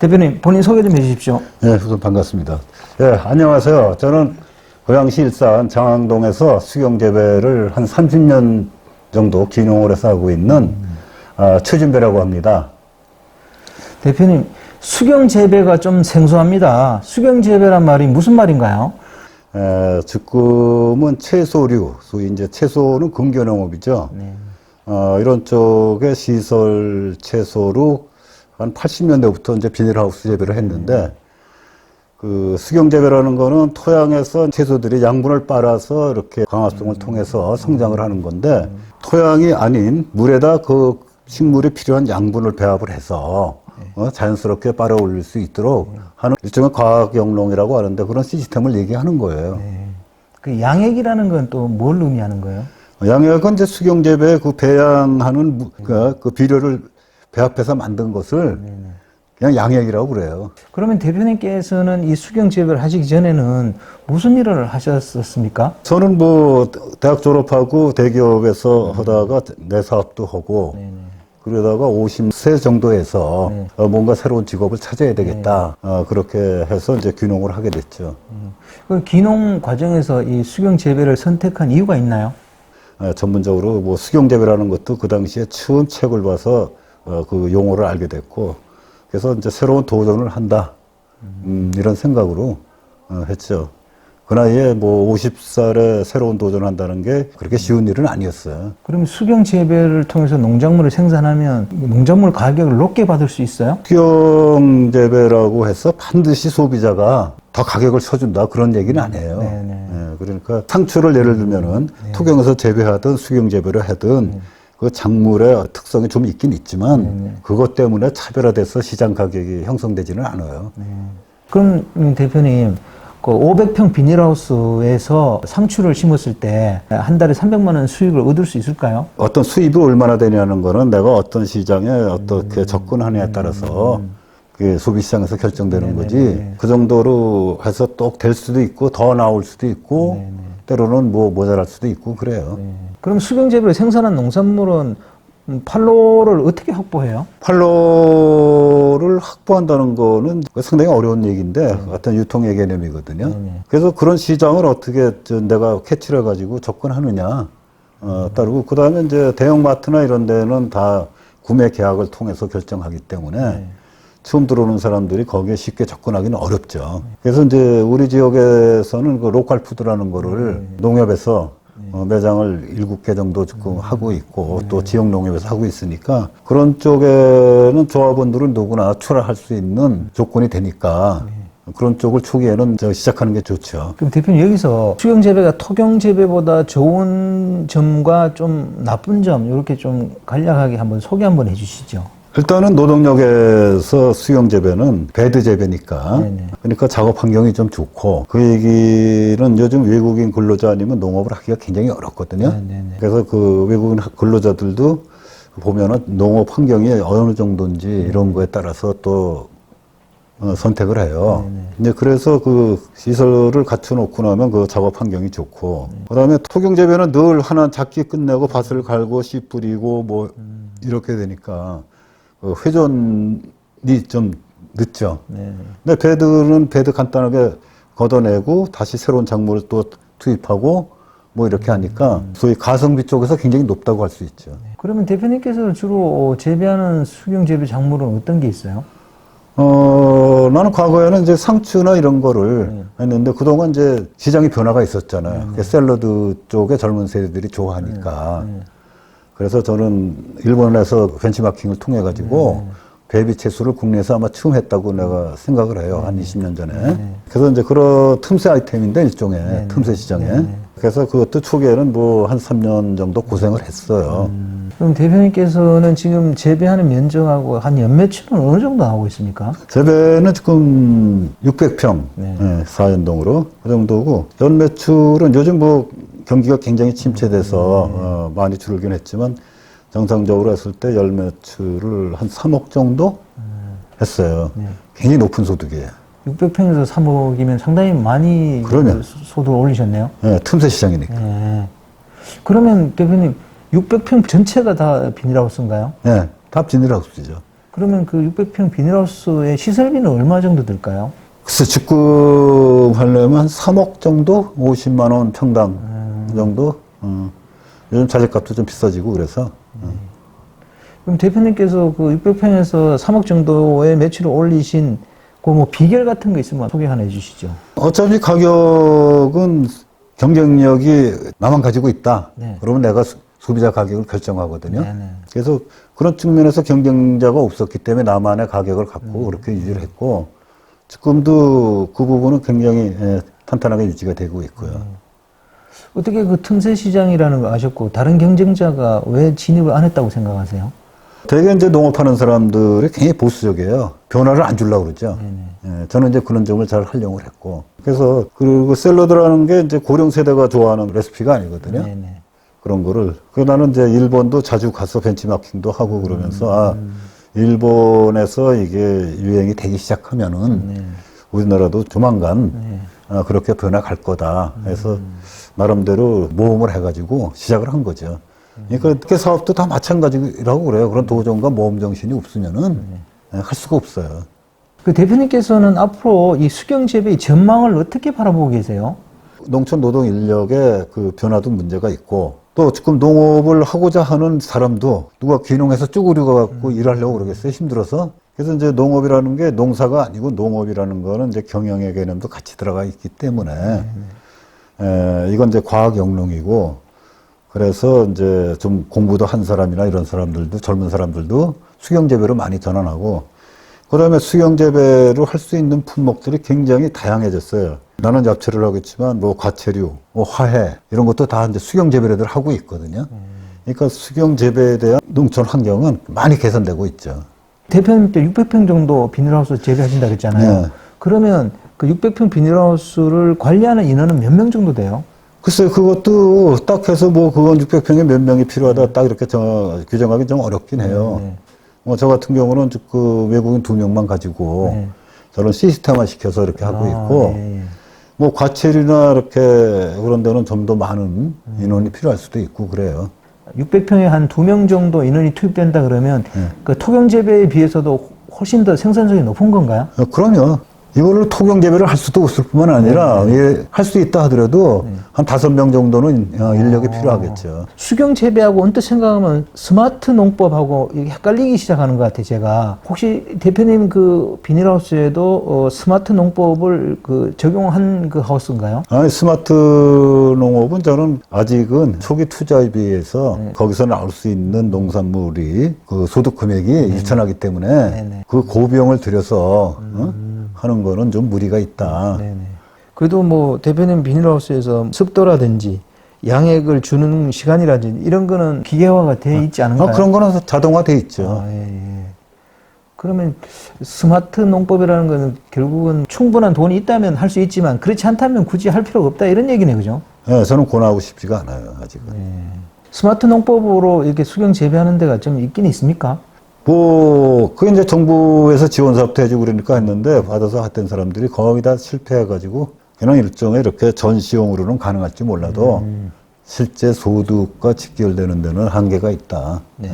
대표님 본인 소개 좀 해주십시오. 예, 우선 반갑습니다. 예, 안녕하세요. 저는 고양시 일산 장항동에서 수경재배를 한 30년 정도 기농을 해서 하고 있는 아, 최준배라고 합니다. 대표님 수경 재배가 좀 생소합니다. 수경 재배란 말이 무슨 말인가요? 에, 지금은 채소류, 소위 이제 채소는 근교농업이죠. 네. 어, 이런 쪽에 시설 채소로 한 80년대부터 이제 비닐하우스 재배를 했는데, 그 수경 재배라는 거는 토양에서 채소들이 양분을 빨아서 이렇게 강화성을 통해서 성장을 하는 건데, 토양이 아닌 물에다 그 식물이 필요한 양분을 배합을 해서 어, 자연스럽게 빨아 올릴 수 있도록 하는 일종의 과학 영농이라고 하는데 그런 시스템을 얘기하는 거예요. 네. 그 양액이라는 건 또 뭘 의미하는 거예요? 양액은 이제 수경재배 그 배양하는 무- 그, 그 비료를 배합해서 만든 것을 그냥 양액이라고 그래요. 그러면 대표님께서는 이 수경 재배를 하시기 전에는 무슨 일을 하셨었습니까? 저는 뭐 대학 졸업하고 대기업에서 하다가 내 사업도 하고 그러다가 50세 정도에서 네. 어, 뭔가 새로운 직업을 찾아야 되겠다. 어, 그렇게 해서 이제 귀농을 하게 됐죠. 그 기농 과정에서 이 수경 재배를 선택한 이유가 있나요? 어, 전문적으로 뭐 수경 재배라는 것도 그 당시에 처음 책을 봐서 어, 그 용어를 알게 됐고 그래서 이제 새로운 도전을 한다 음, 이런 생각으로 어, 했죠. 그 나이에 뭐 50살에 새로운 도전을 한다는 게 그렇게 쉬운 일은 아니었어요. 그러면 수경 재배를 통해서 농작물을 생산하면 농작물 가격을 높게 받을 수 있어요? 수경 재배라고 해서 반드시 소비자가 더 가격을 쳐준다 그런 얘기는 아니에요. 네, 네. 예, 그러니까 상추를 예를 들면은 토경에서 재배하든 수경 재배를 하든 그 작물의 특성이 좀 있긴 있지만 그것 때문에 차별화돼서 시장 가격이 형성되지는 않아요. 그럼 음, 대표님 그 500평 비닐하우스에서 상추를 심었을 때 한 달에 300만 원 수익을 얻을 수 있을까요? 어떤 수입이 얼마나 되냐는 거는 내가 어떤 시장에 어떻게 접근하느냐에 따라서 그 소비 시장에서 결정되는 거지. 그 정도로 해서 똑 될 수도 있고 더 나올 수도 있고 때로는 뭐 모자랄 수도 있고 그래요. 그럼 수경 재배를 생산한 농산물은 음, 판로를 어떻게 확보해요? 판로를 확보한다는 거는 상당히 어려운 얘기인데 어떤 유통의 개념이거든요. 그래서 그런 시장을 어떻게 저 내가 캐치를 해가지고 접근하느냐 어, 따르고 그 다음에 이제 대형마트나 이런 데는 다 구매 계약을 통해서 결정하기 때문에 처음 들어오는 사람들이 거기에 쉽게 접근하기는 어렵죠. 그래서 이제 우리 지역에서는 그 로컬 푸드라는 거를 농협에서 어, 매장을 일곱 개 정도 지금 하고 있고 또 지역 농협에서 하고 있으니까 그런 쪽에는 조합원들은 누구나 출하할 수 있는 조건이 되니까 그런 쪽을 초기에는 저 시작하는 게 좋죠. 그럼 대표님 여기서 수경 재배가 토경 재배보다 좋은 점과 좀 나쁜 점 이렇게 좀 간략하게 한번 소개 한번 해주시죠. 일단은 노동력에서 수영 재배는 배드 재배니까 네네. 그러니까 작업 환경이 좀 좋고 그 얘기는 요즘 외국인 근로자 아니면 농업을 하기가 굉장히 어렵거든요. 네네네. 그래서 그 외국인 근로자들도 보면은 농업 환경이 어느 정도인지 이런 거에 따라서 또 어, 선택을 해요. 이제 그래서 그 시설을 갖춰놓고 나면 그 작업 환경이 좋고, 그 다음에 토경 재배는 늘 하나 작기 끝내고 밭을 갈고 씨 뿌리고 뭐 이렇게 되니까 그 회전이 좀 늦죠. 네. 근데 배드는 배드 간단하게 걷어내고 다시 새로운 작물을 또 투입하고 뭐 이렇게 하니까 소위 가성비 쪽에서 굉장히 높다고 할 수 있죠. 그러면 대표님께서 주로 재배하는 수경 재배 작물은 어떤 게 있어요? 어, 나는 과거에는 이제 상추나 이런 거를 했는데 그동안 이제 시장의 변화가 있었잖아요. 그 샐러드 쪽에 젊은 세대들이 좋아하니까. 그래서 저는 일본에서 벤치마킹을 통해 가지고 베비 채소를 국내에서 아마 처음 했다고 내가 생각을 해요. 한 20년 전에. 그래서 이제 그런 틈새 아이템인데 일종의 틈새 시장에. 그래서 그것도 초기에는 뭐 한 3년 정도 고생을 했어요. 그럼 대표님께서는 지금 재배하는 면적하고 한 연매출은 어느 정도 나오고 있습니까? 재배는 지금 600평, 네. 예, 사연동으로 그 정도고 연 매출은 요즘 뭐 경기가 굉장히 침체돼서 네. 어, 많이 줄긴 했지만 정상적으로 했을 때연 매출을 한 3억 정도 했어요. 네. 굉장히 높은 소득이에요. 600평에서 3억이면 상당히 많이 그러면. 소- 소득을 올리셨네요. 예, 틈새 시장이니까. 네. 그러면 대표님 600평 전체가 다 비닐하우스인가요? 예, 다 비닐하우스죠. 그러면 그 600평 비닐하우스의 시설비는 얼마 정도 들까요? 글쎄 집금하려면 한 3억 정도? 50만 원 평당 정도? 어. 요즘 자재값도 좀 비싸지고 그래서 어. 그럼 대표님께서 그 600평에서 3억 정도의 매출을 올리신 그 뭐 비결 같은 거 있으면 소개 하나 해주시죠. 어차피 가격은 경쟁력이 나만 가지고 있다. 네. 그러면 내가 수- 소비자 가격을 결정하거든요. 네네. 그래서 그런 측면에서 경쟁자가 없었기 때문에 나만의 가격을 갖고 그렇게 유지를 했고 지금도 그 부분은 굉장히 예, 탄탄하게 유지가 되고 있고요. 어떻게 그 틈새 시장이라는 걸 아셨고 다른 경쟁자가 왜 진입을 안 했다고 생각하세요? 되게 이제 농업하는 사람들이 굉장히 보수적이에요. 변화를 안 주려고 그러죠. 예, 저는 이제 그런 점을 잘 활용을 했고. 그래서 그리고 샐러드라는 게 이제 고령 세대가 좋아하는 레시피가 아니거든요. 네네. 그런 거를. 그 나는 이제 일본도 자주 가서 벤치마킹도 하고 그러면서 아, 일본에서 이게 유행이 되기 시작하면은 네. 우리나라도 조만간 네. 아, 그렇게 변화 갈 거다. 해서 나름대로 모험을 해가지고 시작을 한 거죠. 그러니까 그 사업도 다 마찬가지라고 그래요. 그런 도전과 모험 정신이 없으면은 예, 할 수가 없어요. 그 대표님께서는 앞으로 이 수경 재배의 전망을 어떻게 바라보고 계세요? 농촌 노동 인력의 그 변화도 문제가 있고 또 지금 농업을 하고자 하는 사람도 누가 귀농해서 쭈그려 갖고 일하려고 그러겠어요 힘들어서 그래서 이제 농업이라는 게 농사가 아니고 농업이라는 거는 이제 경영의 개념도 같이 들어가 있기 때문에 에, 이건 이제 과학 영농이고 그래서 이제 좀 공부도 한 사람이나 이런 사람들도 젊은 사람들도 수경 재배로 많이 전환하고 그다음에 수경 재배로 할 수 있는 품목들이 굉장히 다양해졌어요. 나는 잡채를 하겠지만 뭐 과채류, 뭐 화해 이런 것도 다 이제 수경 재배를 하고 있거든요. 그러니까 수경 재배에 대한 농촌 환경은 많이 개선되고 있죠. 대표님 때 600평 정도 비닐하우스 재배하신다 그랬잖아요. 네. 그러면 그 600평 비닐하우스를 관리하는 인원은 몇 명 정도 돼요? 글쎄요, 그것도 딱 해서 뭐 그건 600평에 몇 명이 필요하다 딱 이렇게 저, 규정하기 좀 어렵긴 해요. 네. 뭐저 같은 경우는 그 외국인 두 명만 가지고 네. 저런 시스템화 시켜서 이렇게 하고 아, 있고 예, 예. 뭐 과체류나 이렇게 그런 데는 좀 더 많은 인원이 필요할 수도 있고 그래요. 600평에 한 두 명 정도 인원이 투입된다 그러면 네. 그 토경 재배에 비해서도 훨씬 더 생산성이 높은 건가요? 어, 그럼요. 이거를 토경 재배를 할 수도 없을 뿐만 아니라 예, 할 수 있다 하더라도 한 다섯 명 정도는 어, 인력이 필요하겠죠. 수경 재배하고 언뜻 생각하면 스마트 농법하고 이게 헷갈리기 시작하는 것 같아요, 제가. 혹시 대표님 그 비닐하우스에도 어, 스마트 농법을 그 적용한 그 하우스인가요? 아니, 스마트 농업은 저는 아직은 초기 투자에 비해서 거기서 나올 수 있는 농산물이 그 소득 금액이 유천하기 때문에 네네. 그 고비용을 들여서 어? 하는 거는 좀 무리가 있다. 네네. 그래도 뭐 대표님 비닐하우스에서 습도라든지 양액을 주는 시간이라든지 이런 거는 기계화가 돼 있지 않은가요? 아, 그런 거는 자동화 돼 있죠. 아, 예, 예. 그러면 스마트 농법이라는 거는 결국은 충분한 돈이 있다면 할 수 있지만 그렇지 않다면 굳이 할 필요가 없다 이런 얘기네, 그죠? 예, 저는 권하고 싶지가 않아요, 아직은. 스마트 농법으로 이렇게 수경 재배하는 데가 좀 있긴 있습니까? 뭐, 그게 이제 정부에서 지원 사업도 해주고 그러니까 했는데, 받아서 했던 사람들이 거의 다 실패해가지고, 그냥 일종의 이렇게 전시용으로는 가능할지 몰라도, 실제 소득과 직결되는 데는 한계가 있다. 네.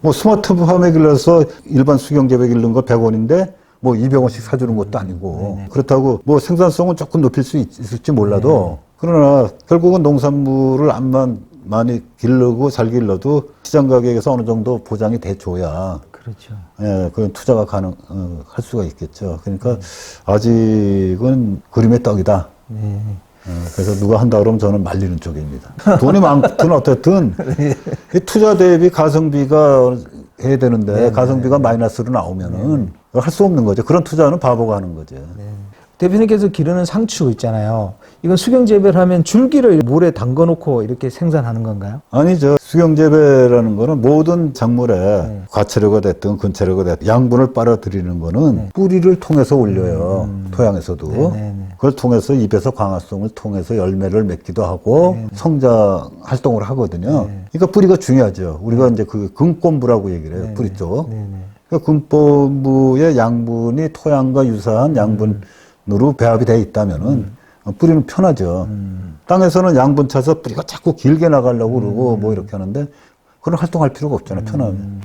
뭐, 스마트 팜에 길러서 일반 수경재배 기르는 거 100원인데, 뭐 200원씩 사주는 것도 아니고, 그렇다고 뭐 생산성은 조금 높일 수 있, 을지 몰라도, 그러나 결국은 농산물을 암만 많이 기르고 잘 길러도 시장 가격에서 어느 정도 보장이 돼줘야 그렇죠. 예, 그 투자가 가능 어, 할 수가 있겠죠. 그러니까 아직은 그림의 떡이다. 네. 어, 그래서 누가 한다 그러면 저는 말리는 쪽입니다. 돈이 많든 어쨌든 이 투자 대비 가성비가 해야 되는데 가성비가 마이너스로 나오면은 할 수 없는 거죠. 그런 투자는 바보가 하는 거죠. 대표님께서 기르는 상추 있잖아요. 이건 수경 재배를 하면 줄기를 물에 담궈 놓고 이렇게 생산하는 건가요? 아니죠. 수경재배라는 거는 모든 작물에 과체류가 됐든 근체류가 됐든 양분을 빨아들이는 거는 뿌리를 통해서 올려요. 토양에서도. 네네네. 그걸 통해서 입에서 광합성을 통해서 열매를 맺기도 하고 성장 활동을 하거든요. 그러니까 뿌리가 중요하죠. 우리가 이제 그 금권부라고 얘기를 해요. 뿌리 쪽. 네네. 그 금본부의 양분이 토양과 유사한 양분 으로 배합이 돼 있다면은 어, 뿌리는 편하죠. 땅에서는 양분 차서 뿌리가 자꾸 길게 나가려고 그러고 뭐 이렇게 하는데 그런 활동할 필요가 없잖아요. 편하면.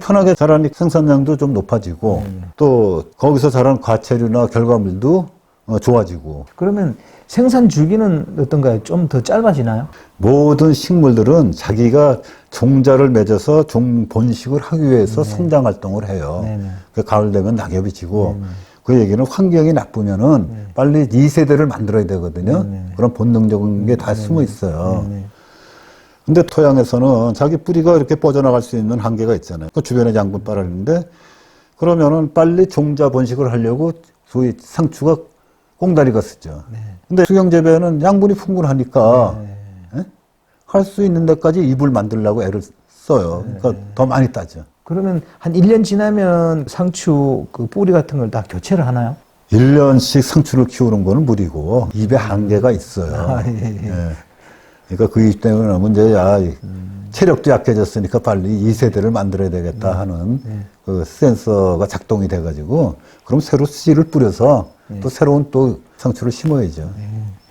편하게 자라니 생산량도 좀 높아지고 또 거기서 자란 과체류나 결과물도 어, 좋아지고 그러면 생산 주기는 어떤가요? 좀 더 짧아지나요? 모든 식물들은 자기가 종자를 맺어서 종 본식을 하기 위해서 성장 활동을 해요. 네 네. 그 가을 되면 낙엽이 지고 그 얘기는 환경이 나쁘면은 빨리 2세대를 만들어야 되거든요. 그런 본능적인 게 다 숨어 있어요. 네. 근데 토양에서는 자기 뿌리가 이렇게 뻗어나갈 수 있는 한계가 있잖아요. 그 주변에 양분 빨아는데 그러면은 빨리 종자 번식을 하려고 소위 상추가 꽁다리가 쓰죠. 근데 수경 재배는 양분이 풍부하니까 할수 있는 데까지 잎을 만들려고 애를 써요. 그러니까 더 많이 따죠. 그러면 한 1년 지나면 상추 그 뿌리 같은 걸 다 교체를 하나요? 1년씩 상추를 키우는 거는 무리고 입에 한계가 있어요. 아, 예, 예. 예. 그러니까 그 입 때문에 문제 야이 체력도 약해졌으니까 빨리 2세대를 만들어야 되겠다 하는 그 센서가 작동이 돼가지고 그럼 새로 씨를 뿌려서 또 새로운 또 상추를 심어야죠.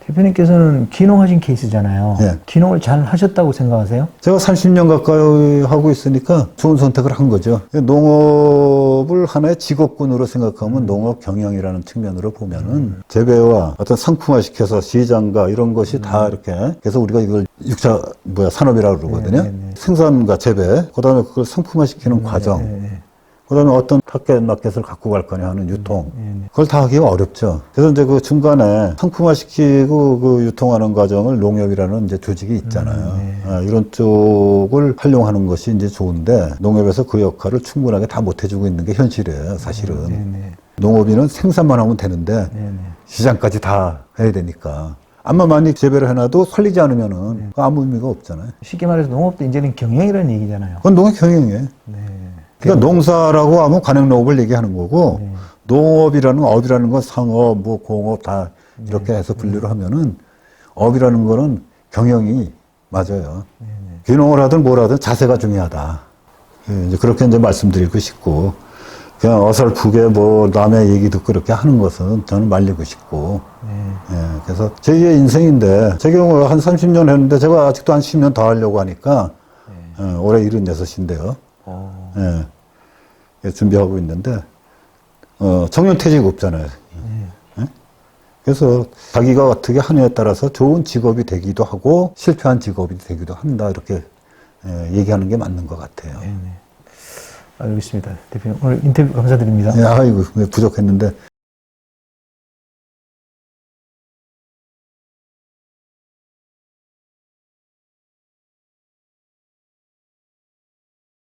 대표님께서는 기농하신 케이스잖아요. 예. 기농을 잘 하셨다고 생각하세요? 제가 30년 가까이 하고 있으니까 좋은 선택을 한 거죠. 농업을 하나의 직업군으로 생각하면 농업 경영이라는 측면으로 보면은 재배와 어떤 상품화 시켜서 시장과 이런 것이 다 이렇게 그래서 우리가 이걸 육차 뭐야 산업이라고 그러거든요. 네, 네, 네. 생산과 재배, 그다음에 그걸 상품화 시키는 과정. 네. 그다음에 어떤 타켓 마켓을 갖고 갈 거냐 하는 유통. 네, 그걸 다 하기가 어렵죠. 그래서 이제 그 중간에 상품화 시키고 그 유통하는 과정을 농협이라는 이제 조직이 있잖아요. 네. 아, 이런 쪽을 활용하는 것이 이제 좋은데 농협에서 그 역할을 충분하게 다 못 해주고 있는 게 현실이에요, 사실은. 네 네. 농업인은 생산만 하면 되는데 네 네. 시장까지 다 해야 되니까. 암만 많이 재배를 해놔도 살리지 않으면은 그 아무 의미가 없잖아요. 쉽게 말해서 농업도 이제는 경영이라는 얘기잖아요. 그건 농업 경영이에요. 네. 그러니까 농사라고 하면 관행농업을 얘기하는 거고 네. 농업이라는 건 업이라는 건 상업, 뭐 공업 다 이렇게 해서 분류를 하면은 업이라는 거는 경영이 맞아요. 귀농을 하든 뭘 하든 자세가 중요하다. 예, 이제 그렇게 이제 말씀드리고 싶고 그냥 어설프게 뭐 남의 얘기 듣고 그렇게 하는 것은 저는 말리고 싶고 네. 예, 그래서 제2의 인생인데 제 경우 한 30년 했는데 제가 아직도 한 10년 더 하려고 하니까 예, 올해 76인데요. 어, 예. 예, 준비하고 있는데, 어, 정년 퇴직 없잖아요. 예? 그래서 자기가 어떻게 하느냐에 따라서 좋은 직업이 되기도 하고 실패한 직업이 되기도 한다. 이렇게 예, 얘기하는 게 맞는 것 같아요. 네네. 알겠습니다. 대표님 오늘 인터뷰 감사드립니다. 예, 아이고, 부족했는데